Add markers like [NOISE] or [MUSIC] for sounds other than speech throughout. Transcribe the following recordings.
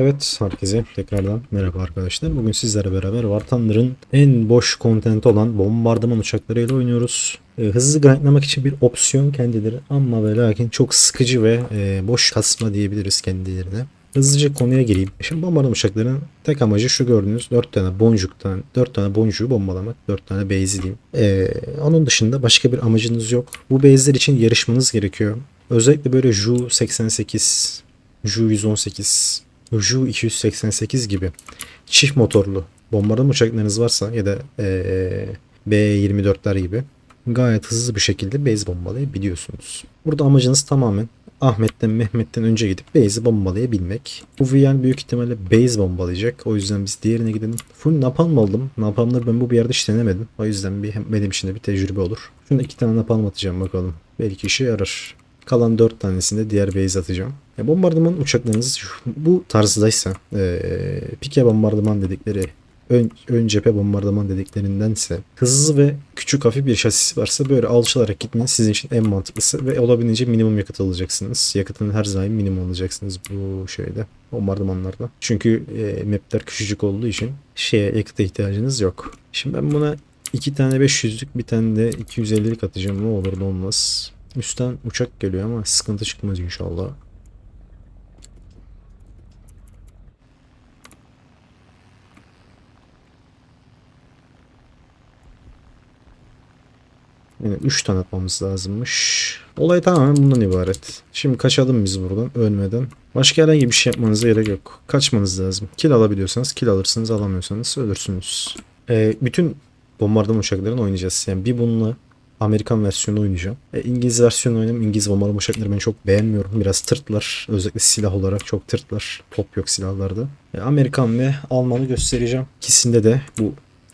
Evet herkese tekrardan merhaba arkadaşlar. Bugün sizlerle beraber War Thunder'ın en boş kontenti olan bombardıman uçaklarıyla oynuyoruz. E, hızlı grindlamak için bir opsiyon kendileri ama ve lakin çok sıkıcı ve e, boş kasma diyebiliriz kendilerine. Hızlıca konuya gireyim. Şimdi bombardıman uçaklarının tek amacı şu gördüğünüz 4 tane boncuktan 4 tane boncuğu bombalamak, 4 tane base'i diyeyim. E, onun dışında başka bir amacınız yok. Bu base'ler için yarışmanız gerekiyor. Özellikle böyle Ju 88, Ju 118, Ju 288 gibi çift motorlu bombardıman uçaklarınız varsa ya da eee, B-24'ler gibi gayet hızlı bir şekilde base bombalayabiliyorsunuz. Burada amacınız tamamen Ahmet'ten Mehmet'ten önce gidip base'i bombalayabilmek. Bu VN büyük ihtimalle base bombalayacak. O yüzden biz diğerine gidelim. Full napalm aldım. Napalmları ben bu bir yerde hiç denemedim. O yüzden bir, benim için de bir tecrübe olur. Şunu iki tane napalm atacağım bakalım. Belki işe yarar. Kalan 4 tanesini de diğer base atacağım. Ya bombardıman uçaklarınız bu tarzdaysa eee pike bombardıman dedikleri ön, ön cephe bombardıman dediklerindense hızlı ve küçük hafif bir şasisi varsa böyle alçalarak gitmeniz sizin için en mantıklısı ve olabildiğince minimum yakıt alacaksınız. Yakıtını her zaman minimum alacaksınız bu şeyde bombardımanlarda. Çünkü e, mapler küçücük olduğu için şeye yakıta ihtiyacınız yok. Şimdi ben buna iki tane 500'lük bir tane de 250'lik atacağım ne olur ne olmaz. Üstten uçak geliyor ama sıkıntı çıkmaz inşallah. Yani 3 tane atmamız lazımmış. Olay tamamen bundan ibaret. Şimdi kaçalım biz buradan ölmeden. Başka herhangi bir şey yapmanıza gerek yok. Kaçmanız lazım. Kill alabiliyorsanız kill alırsınız alamıyorsanız ölürsünüz. Ee, bütün bombardıman uçaklarını oynayacağız. Yani bir bununla Amerikan versiyonu oynayacağım. E, İngiliz versiyonu oynayayım. İngiliz bombardıman uçakları ben çok beğenmiyorum. Biraz tırtlar. Özellikle silah olarak çok tırtlar. Top yok silahlarda. E, Amerikan ve Alman'ı göstereceğim. İkisinde de bu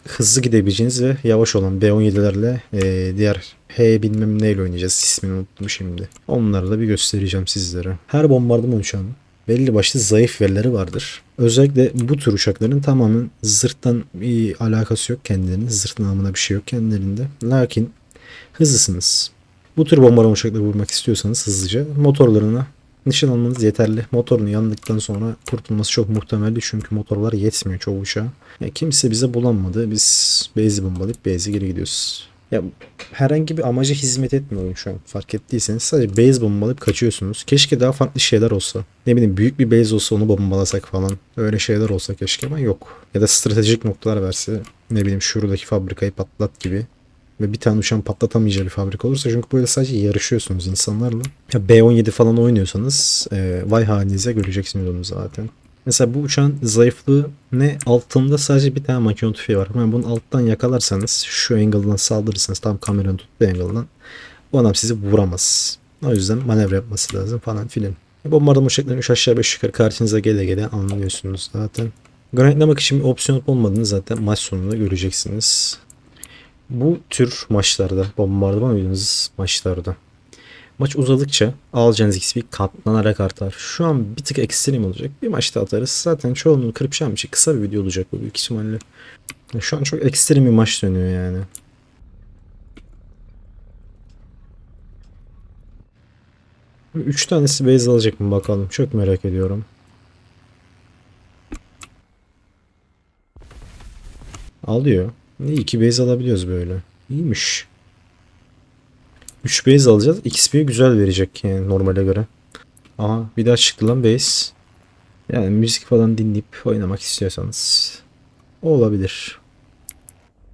hızlı gidebileceğiniz ve yavaş olan B17'lerle e, diğer H bilmem neyle oynayacağız. İsmini unuttum şimdi. Onları da bir göstereceğim sizlere. Her bombardıman uçağının belli başlı zayıf yerleri vardır. Özellikle bu tür uçakların tamamen zırhtan bir alakası yok kendilerinin. Zırh namına bir şey yok kendilerinde. Lakin hızlısınız. Bu tür bombardıman uçakları vurmak istiyorsanız hızlıca motorlarına nişan almanız yeterli. Motorunu yandıktan sonra kurtulması çok muhtemeldi çünkü motorlar yetmiyor çoğu uçağa. Ya kimse bize bulanmadı. Biz base'i bombalayıp base'e geri gidiyoruz. Ya herhangi bir amaca hizmet etmiyor oyun şu an. Fark ettiyseniz sadece base bombalayıp kaçıyorsunuz. Keşke daha farklı şeyler olsa. Ne bileyim büyük bir base olsa onu bombalasak falan. Öyle şeyler olsa keşke ama yok. Ya da stratejik noktalar verse. Ne bileyim şuradaki fabrikayı patlat gibi ve bir tane uçağın patlatamayacağı bir fabrika olursa çünkü böyle sadece yarışıyorsunuz insanlarla. Ya B17 falan oynuyorsanız e, vay halinize göreceksiniz onu zaten. Mesela bu uçağın zayıflığı ne altında sadece bir tane makine tüfeği var. Yani bunu alttan yakalarsanız şu angle'dan saldırırsanız tam kameranın tuttuğu angle'dan bu adam sizi vuramaz. O yüzden manevra yapması lazım falan filan. Bombardıman uçaklarının 3 aşağı 5 yukarı karşınıza gele gele anlıyorsunuz zaten. Grindlamak için bir opsiyon olmadığını zaten maç sonunda göreceksiniz. Bu tür maçlarda, bombardıman oynadığınız maçlarda maç uzadıkça alacağınız XP katlanarak artar. Şu an bir tık ekstrem olacak. Bir maçta atarız. Zaten çoğunluğu kırpacağım bir şey. Kısa bir video olacak bu büyük ihtimalle. Şu an çok ekstrem bir maç dönüyor yani. Üç tanesi base alacak mı bakalım. Çok merak ediyorum. Alıyor. İyi ki base alabiliyoruz böyle. İyiymiş. 3 base alacağız. XP güzel verecek yani normale göre. Aha bir daha çıktı lan base. Yani müzik falan dinleyip oynamak istiyorsanız olabilir.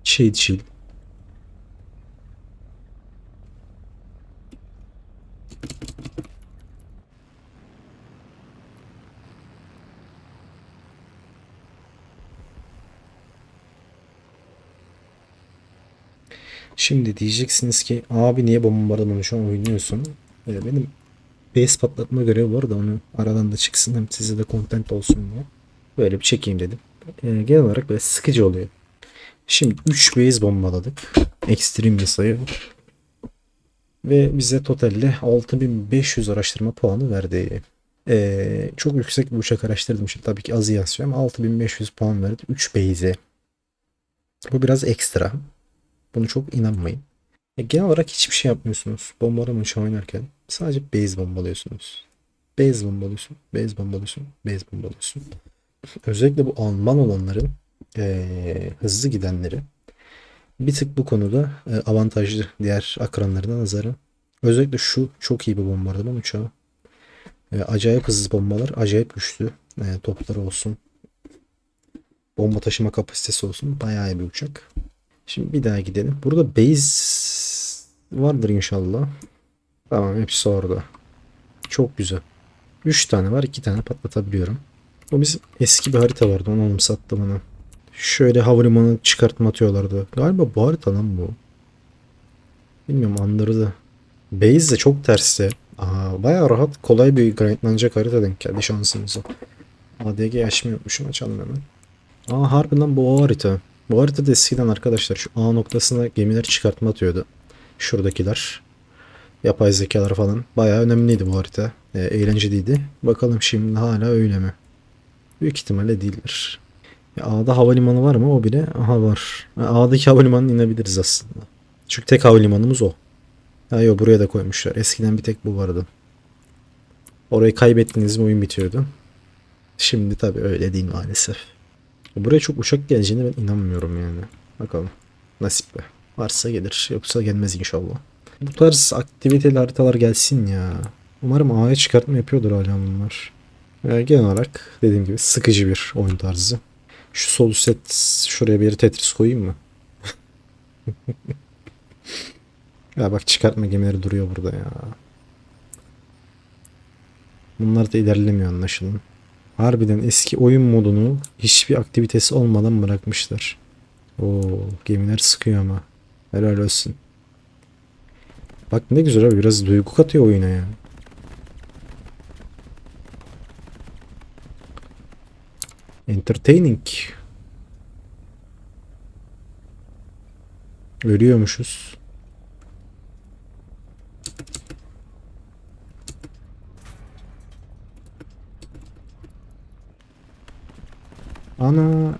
Chill chill. Şimdi diyeceksiniz ki abi niye bombardımanı şu an oynuyorsun? Ee, benim base patlatma görevi var da onu aradan da çıksın hem size de content olsun diye. Böyle bir çekeyim dedim. Ee, genel olarak böyle sıkıcı oluyor. Şimdi 3 base bombaladık. Ekstrem bir sayı. Ve bize totalde 6500 araştırma puanı verdi. Ee, çok yüksek bir uçak araştırdım. Şimdi tabii ki azı yansıyor ama 6500 puan verdi 3 base'e. Bu biraz ekstra. Bunu çok inanmayın. Ya genel olarak hiçbir şey yapmıyorsunuz. Bombalama uçağı oynarken sadece base bombalıyorsunuz. Base bombalıyorsun. Base bombalıyorsun. Base bombalıyorsun. Özellikle bu Alman olanların eee, hızlı gidenleri bir tık bu konuda e, avantajlı diğer akranlarına nazaran. Özellikle şu çok iyi bir bombardıman uçağı. E, acayip hızlı bombalar, acayip güçlü e, topları olsun. Bomba taşıma kapasitesi olsun. Bayağı iyi bir uçak. Şimdi bir daha gidelim. Burada base vardır inşallah. Tamam hepsi orada. Çok güzel. 3 tane var. 2 tane patlatabiliyorum. Bu bizim eski bir harita vardı. Onu anımsattı bana. Şöyle havalimanı çıkartma atıyorlardı. Galiba bu harita lan bu. Bilmiyorum andırdı. Base de çok tersi. Aa, bayağı rahat kolay bir grindlanacak harita denk geldi şansımıza. ADG açmayı unutmuşum açalım hemen. Aa harbiden bu o harita. Bu haritada eskiden arkadaşlar şu A noktasına gemiler çıkartma atıyordu. Şuradakiler. Yapay zekalar falan. Bayağı önemliydi bu harita. E, eğlenceliydi. Bakalım şimdi hala öyle mi? Büyük ihtimalle değildir. Ya A'da havalimanı var mı? O bile aha var. A'daki havalimanına inebiliriz aslında. Çünkü tek havalimanımız o. Ha yok buraya da koymuşlar. Eskiden bir tek bu vardı. Orayı kaybettiğiniz mi oyun bitiyordu. Şimdi tabii öyle değil maalesef. Buraya çok uçak geleceğine ben inanmıyorum yani. Bakalım. Nasip be. Varsa gelir. Yoksa gelmez inşallah. Bu tarz aktiviteli haritalar gelsin ya. Umarım A'ya çıkartma yapıyordur hala bunlar. Yani genel olarak dediğim gibi sıkıcı bir oyun tarzı. Şu sol set şuraya bir Tetris koyayım mı? [LAUGHS] ya bak çıkartma gemileri duruyor burada ya. Bunlar da ilerlemiyor anlaşılan. Harbiden eski oyun modunu hiçbir aktivitesi olmadan bırakmışlar. Oo gemiler sıkıyor ama. Helal olsun. Bak ne güzel abi biraz duygu katıyor oyuna ya. Entertaining. Ölüyormuşuz. Ana.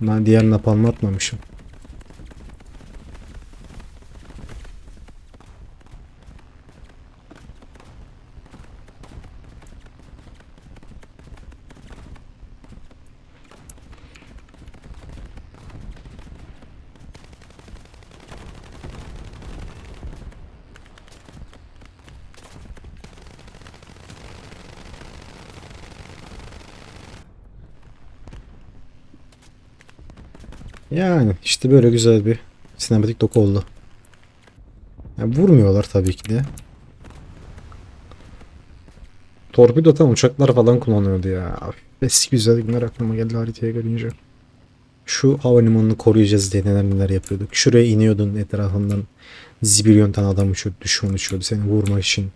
Ben diğer napalm atmamışım. Yani işte böyle güzel bir sinematik doku oldu. Yani vurmuyorlar tabii ki de. Torpido tam uçaklar falan kullanıyordu ya. Eski güzel günler aklıma geldi haritaya görünce. Şu havalimanını koruyacağız diye neler neler yapıyorduk. Şuraya iniyordun etrafından zibilyon tane adam uçuyordu, düşman uçuyordu seni vurmak için.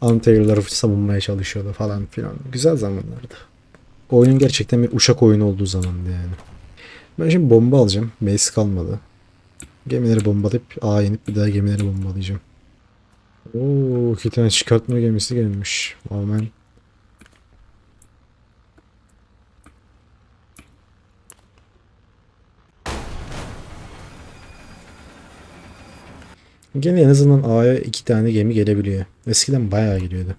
Antalya'ları savunmaya çalışıyordu falan filan. Güzel zamanlardı. Oyun gerçekten bir uçak oyunu olduğu zamandı yani. Ben şimdi bomba alacağım. Base kalmadı. Gemileri bombalayıp A inip bir daha gemileri bombalayacağım. Oo, iki tane çıkartma gemisi gelmiş. Aman. Gene en azından A'ya iki tane gemi gelebiliyor. Eskiden bayağı geliyordu.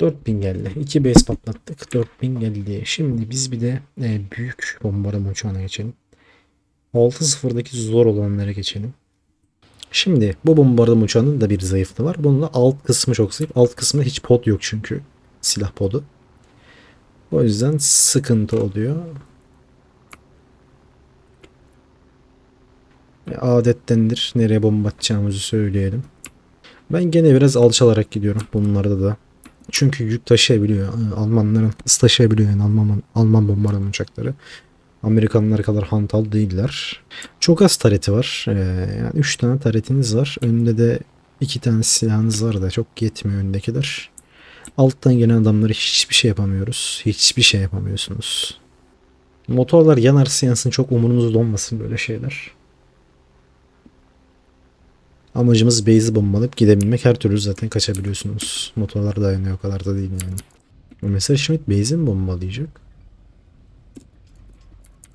4000 geldi. 2 base patlattık. 4000 geldi. Şimdi biz bir de e, büyük bombardıman uçağına geçelim. 6-0'daki zor olanlara geçelim. Şimdi bu bombardıman uçağının da bir zayıflığı var. Bunun da alt kısmı çok zayıf. Alt kısmında hiç pod yok çünkü. Silah podu. O yüzden sıkıntı oluyor. E, Adettendir. Nereye bomba atacağımızı söyleyelim. Ben gene biraz alçalarak gidiyorum bunlarda da. Çünkü yük taşıyabiliyor. Ee, Almanların taşıyabiliyor yani Alman, Alman bombardıman uçakları. Amerikanlar kadar hantal değiller. Çok az tareti var. Ee, yani 3 tane taretiniz var. Önünde de 2 tane silahınız var da çok yetmiyor önündekiler. Alttan gelen adamları hiçbir şey yapamıyoruz. Hiçbir şey yapamıyorsunuz. Motorlar yanarsa yansın çok umurumuzda olmasın böyle şeyler. Amacımız base'i bombalayıp gidebilmek. Her türlü zaten kaçabiliyorsunuz. Motorlar dayanıyor o kadar da değil yani. Mesela Schmidt base'i mi bombalayacak?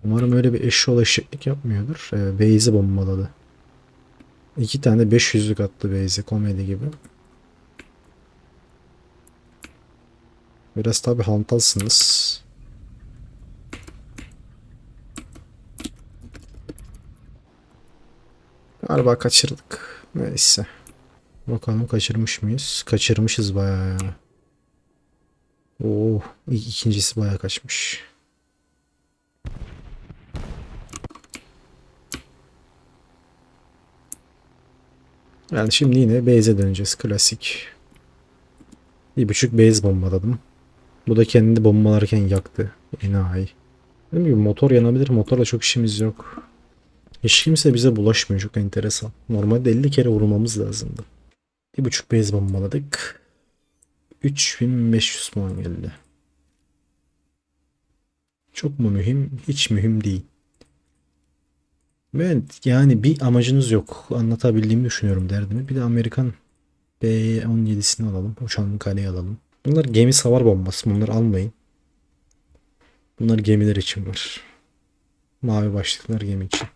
Umarım öyle bir eşşoğlu eşeklik yapmıyordur. Ee, base'i bombaladı. İki tane 500'lük attı Beyze komedi gibi. Biraz tabi hantalsınız. Galiba kaçırdık. Neyse. Bakalım kaçırmış mıyız? Kaçırmışız bayağı ya. Oo, ilk ikincisi bayağı kaçmış. Yani şimdi yine base'e döneceğiz. Klasik. Bir buçuk base bombaladım. Bu da kendini bombalarken yaktı. Enayi. Dediğim gibi motor yanabilir. Motorla çok işimiz yok. Hiç kimse bize bulaşmıyor. Çok enteresan. Normalde 50 kere vurmamız lazımdı. Bir buçuk base bombaladık. 3500 puan geldi. Çok mu mühim? Hiç mühim değil. Evet yani bir amacınız yok. Anlatabildiğimi düşünüyorum derdimi. Bir de Amerikan B-17'sini alalım. Uçanlı kaleyi alalım. Bunlar gemi savar bombası. Bunları almayın. Bunlar gemiler için var. Mavi başlıklar gemi için.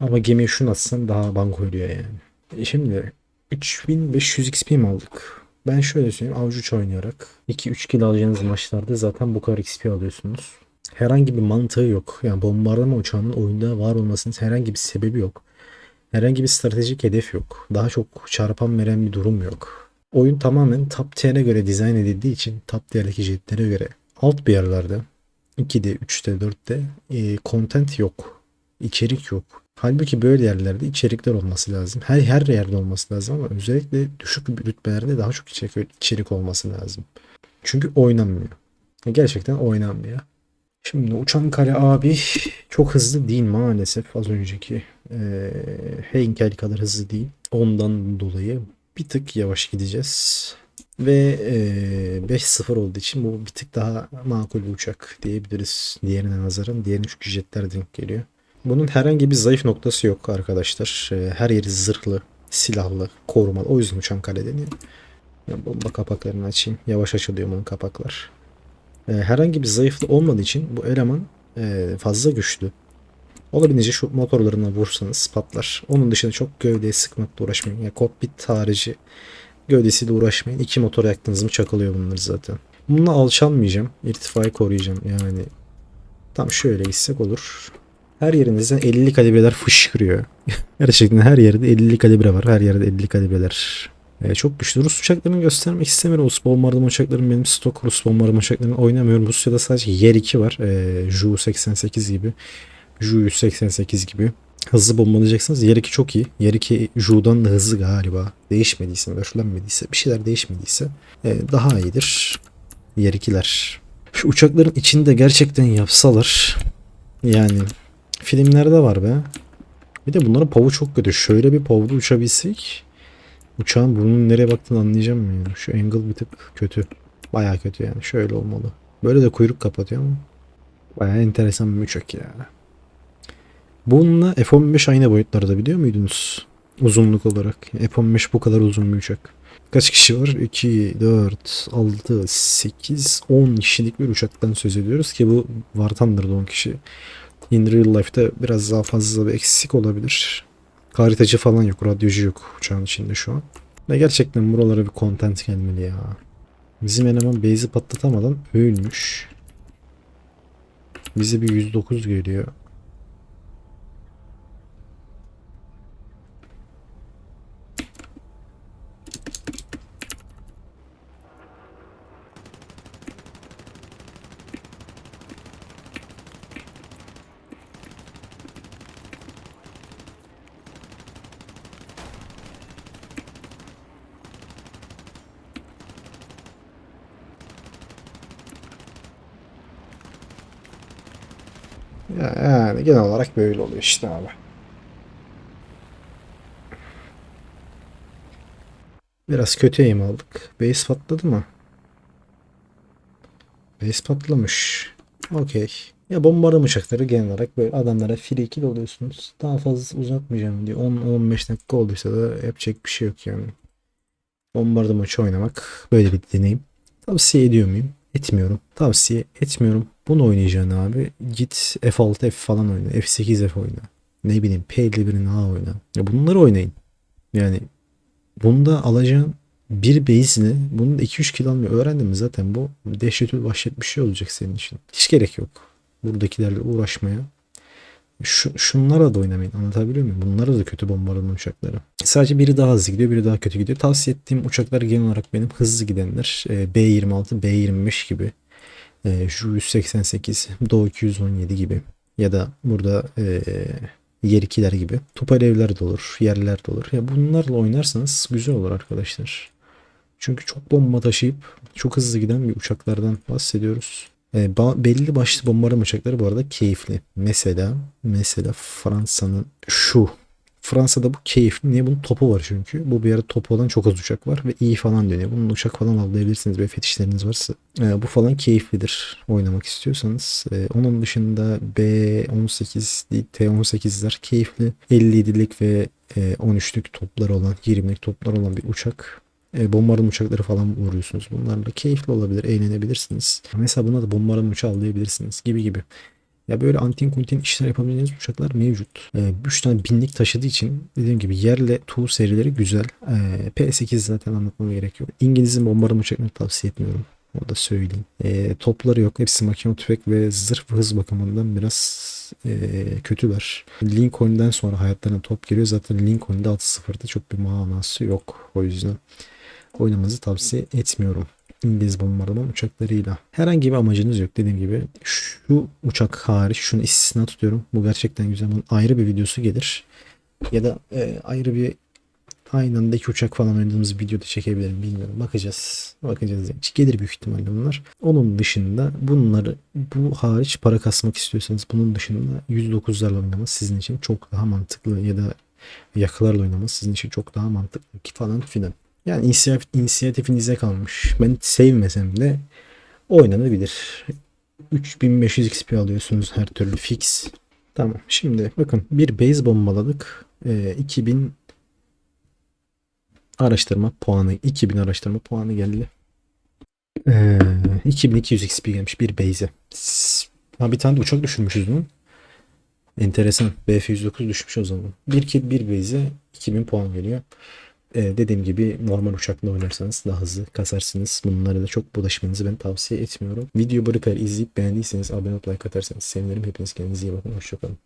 Ama gemiye şunu atsan daha banko ölüyor yani. E şimdi 3500 XP mi aldık? Ben şöyle söyleyeyim. Avuç oynayarak 2-3 kill alacağınız maçlarda zaten bu kadar XP alıyorsunuz. Herhangi bir mantığı yok. Yani bombardırma uçağının oyunda var olmasının herhangi bir sebebi yok. Herhangi bir stratejik hedef yok. Daha çok çarpan veren bir durum yok. Oyun tamamen top tier'e göre dizayn edildiği için top tier'deki jetlere göre alt bir yerlerde 2'de, 3'te, 4'te e, content yok. İçerik yok. Halbuki böyle yerlerde içerikler olması lazım. Her her yerde olması lazım ama özellikle düşük rütbelerde daha çok içerik, içerik olması lazım. Çünkü oynanmıyor. Gerçekten oynanmıyor. Şimdi uçan kale abi çok hızlı değil maalesef az önceki e, Heinkel kadar hızlı değil. Ondan dolayı bir tık yavaş gideceğiz. Ve e, 5-0 olduğu için bu bir tık daha makul bir uçak diyebiliriz. Diğerine nazaran. Diğerine çünkü jetler denk geliyor. Bunun herhangi bir zayıf noktası yok arkadaşlar. E, her yeri zırhlı, silahlı, korumalı. O yüzden uçan kale deniyor. Ya bomba kapaklarını açayım. Yavaş açılıyor bunun kapaklar. E, herhangi bir zayıflığı olmadığı için bu eleman e, fazla güçlü. Olabildiğince şu motorlarına vursanız patlar. Onun dışında çok gövdeye sıkmakla uğraşmayın. Yani kokpit harici gövdesiyle uğraşmayın. İki motor yaktınız mı çakılıyor bunlar zaten. Bununla alçalmayacağım. İrtifayı koruyacağım yani. Tam şöyle gitsek olur. Her yerinizden 50 kalibreler fışkırıyor. [LAUGHS] Gerçekten her yerde 50 kalibre var. Her yerde 50 kalibreler. Ee, çok güçlü. Rus uçaklarını göstermek istemiyorum. Rus bombardıman uçaklarım benim stok Rus bombardıman uçaklarını oynamıyorum. Rusya'da sadece Yer 2 var. Ee, Ju-88 gibi. Ju-188 gibi. Hızlı bombalayacaksınız. Yer 2 çok iyi. Yer 2 Ju'dan da hızlı galiba. Değişmediyse, öflenmediyse, bir şeyler değişmediyse e, daha iyidir. Yer 2'ler. Şu uçakların içinde gerçekten yapsalar yani filmlerde var be. Bir de bunların pavu çok kötü. Şöyle bir pavda uçabilsek uçağın burnunun nereye baktığını anlayacağım yani. Şu angle bir tık kötü. Baya kötü yani. Şöyle olmalı. Böyle de kuyruk kapatıyor ama. Baya enteresan bir uçak ya. Bununla F-15 aynı boyutlarda biliyor muydunuz? Uzunluk olarak. F-15 bu kadar uzun bir uçak. Kaç kişi var? 2, 4, 6, 8, 10 kişilik bir uçaktan söz ediyoruz ki bu War Thunder'da 10 kişi. In real life'da biraz daha fazla bir eksik olabilir. Haritacı falan yok, radyocu yok uçağın içinde şu an. Ve gerçekten buralara bir content gelmeli ya. Bizim eleman base'i patlatamadan ölmüş. Bize bir 109 geliyor. Yani genel olarak böyle oluyor işte abi. Biraz kötü aim aldık. Base patladı mı? Base patlamış. Okey. Ya bombardıman uçakları genel olarak böyle adamlara free kill oluyorsunuz. Daha fazla uzatmayacağım diye 10-15 dakika olduysa da yapacak bir şey yok yani. Bombardıman uçağı oynamak böyle bir deneyim. Tavsiye ediyor muyum? Etmiyorum. Tavsiye etmiyorum. Bunu oynayacaksın abi. Git F6 F falan oyna. F8 F oyna. Ne bileyim P51'in A oyna. Ya bunları oynayın. Yani bunda alacağın bir base'ini bunun da 2-3 kill almayı öğrendin mi zaten bu dehşetül vahşet bir şey olacak senin için. Hiç gerek yok. Buradakilerle uğraşmaya. Şu, şunlara da oynamayın anlatabiliyor muyum? Bunlara da kötü bombardıman uçakları. Sadece biri daha hızlı gidiyor biri daha kötü gidiyor. Tavsiye ettiğim uçaklar genel olarak benim hızlı gidenler. Ee, B-26, B-25 gibi. Ee, şu 188, Do 217 gibi. Ya da burada ee, yer 2'ler gibi. Topal evler de olur, yerler de olur. Ya bunlarla oynarsanız güzel olur arkadaşlar. Çünkü çok bomba taşıyıp çok hızlı giden bir uçaklardan bahsediyoruz. E, ba- belli başlı bombardıman uçakları bu arada keyifli. Mesela mesela Fransa'nın şu Fransa'da bu keyifli. Niye? Bunun topu var çünkü. Bu bir ara topu olan çok az uçak var ve iyi falan dönüyor. Bunun uçak falan avlayabilirsiniz ve fetişleriniz varsa. E, bu falan keyiflidir oynamak istiyorsanız. E, onun dışında B18, değil, T18'ler keyifli. 57'lik ve e, 13'lük topları olan, 20'lik toplar olan bir uçak. E, uçakları falan vuruyorsunuz. Bunlarla keyifli olabilir, eğlenebilirsiniz. Mesela buna da bombardıman uçağı avlayabilirsiniz gibi gibi. Ya böyle antin kuntin işler yapabileceğiniz uçaklar mevcut. 3 tane binlik taşıdığı için dediğim gibi yerle tuğ serileri güzel. Ee, P8 zaten anlatmama gerek yok. İngiliz'in bombardıman uçaklarını tavsiye etmiyorum. O da söyleyeyim. Ee, topları yok. Hepsi makine tüfek ve zırh ve hız bakımından biraz e, kötüler. Lincoln'den sonra hayatlarına top geliyor. Zaten Lincoln'da 6-0'da çok bir manası yok. O yüzden oynamanızı tavsiye etmiyorum. İngiliz bombardıman uçaklarıyla. Herhangi bir amacınız yok dediğim gibi. Şu uçak hariç şunu istisna tutuyorum. Bu gerçekten güzel. Bunun ayrı bir videosu gelir. Ya da e, ayrı bir aynı anda iki uçak falan oynadığımız videoda çekebilirim bilmiyorum. Bakacağız. Bakacağız yani. Gelir büyük ihtimalle bunlar. Onun dışında bunları bu hariç para kasmak istiyorsanız bunun dışında 109'larla oynamanız sizin için çok daha mantıklı ya da yakılarla oynamanız sizin için çok daha mantıklı ki falan filan. Yani inisiyatif, inisiyatifinize kalmış. Ben sevmesem de oynanabilir. 3500 XP alıyorsunuz her türlü fix. Tamam şimdi bakın bir base bombaladık. Ee, 2000 araştırma puanı 2000 araştırma puanı geldi. Ee, 2200 XP gelmiş bir base'e. Ha bir tane de uçak düşürmüşüz bunun. Enteresan. BF-109 düşmüş o zaman. Bir kill bir base'e 2000 puan geliyor. Ee, dediğim gibi normal uçakla oynarsanız daha hızlı kasarsınız. Bunlara da çok bulaşmanızı ben tavsiye etmiyorum. Video buraya kadar izleyip beğendiyseniz abone olup like atarsanız sevinirim. Hepiniz kendinize iyi bakın. Hoşçakalın.